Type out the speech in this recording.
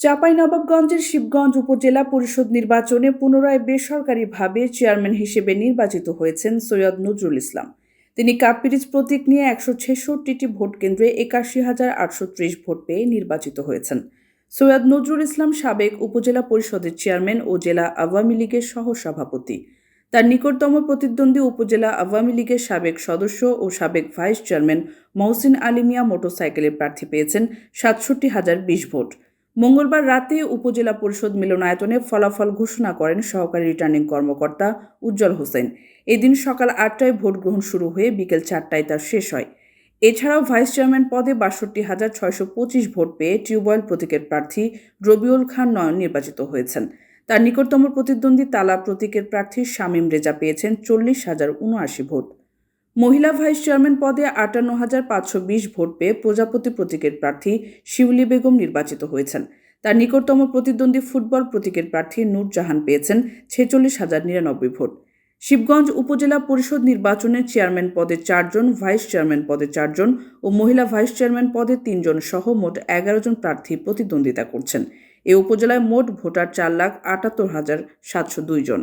চাঁপাইনবাবগঞ্জের শিবগঞ্জ উপজেলা পরিষদ নির্বাচনে পুনরায় বেসরকারিভাবে চেয়ারম্যান হিসেবে নির্বাচিত হয়েছেন সৈয়দ নজরুল ইসলাম। তিনি কাপিরিজ প্রতীক নিয়ে একশো ছেষট্টিটি ভোট কেন্দ্রে একাশি হাজার আটশো ত্রিশ ভোট পেয়ে নির্বাচিত হয়েছেন। সৈয়দ নজরুল ইসলাম সাবেক উপজেলা পরিষদের চেয়ারম্যান ও জেলা আওয়ামী লীগের সহসভাপতি। তার নিকটতম প্রতিদ্বন্দ্বী উপজেলা আওয়ামী লীগের সাবেক সদস্য ও সাবেক ভাইস চেয়ারম্যান মহসিন আলিমিয়া মোটরসাইকেলের প্রার্থী পেয়েছেন সাতষট্টি হাজার বিশ ভোট। মঙ্গলবার রাতে উপজেলা পরিষদ মিলনায়তনে ফলাফল ঘোষণা করেন সহকারী রিটার্নিং কর্মকর্তা উজ্জ্বল হোসেন। এদিন সকাল আটটায় ভোট গ্রহণ শুরু হয়ে বিকেল চারটায় তার শেষ হয়। এছাড়াও ভাইস চেয়ারম্যান পদে বাষট্টি হাজার ছয়শো পঁচিশ ভোট পেয়ে টিউবওয়েল প্রতীকের প্রার্থী রবিউল খান নয়ন নির্বাচিত হয়েছেন। তার নিকটতম প্রতিদ্বন্দ্বী তালা প্রতীকের প্রার্থী শামীম রেজা পেয়েছেন চল্লিশ হাজার উনআশি ভোট। মহিলা ভাইস চেয়ারম্যান পদে আটান্ন হাজার পাঁচশো বিশ ভোট পেয়ে প্রজাপতি প্রতীকের প্রার্থী শিউলি বেগম নির্বাচিত হয়েছেন। তার নিকটতম প্রতিদ্বন্দ্বী ফুটবল প্রতীকের প্রার্থী নূরজাহান পেয়েছেন ছেচল্লিশ হাজার নিরানব্বই ভোট। শিবগঞ্জ উপজেলা পরিষদ নির্বাচনের চেয়ারম্যান পদে চারজন, ভাইস চেয়ারম্যান পদে চারজন ও মহিলা ভাইস চেয়ারম্যান পদে তিনজন সহ মোট এগারো জন প্রার্থী প্রতিদ্বন্দ্বিতা করছেন। এ উপজেলায় মোট ভোটার চার লাখ আটাত্তর হাজার সাতশো দুই জন।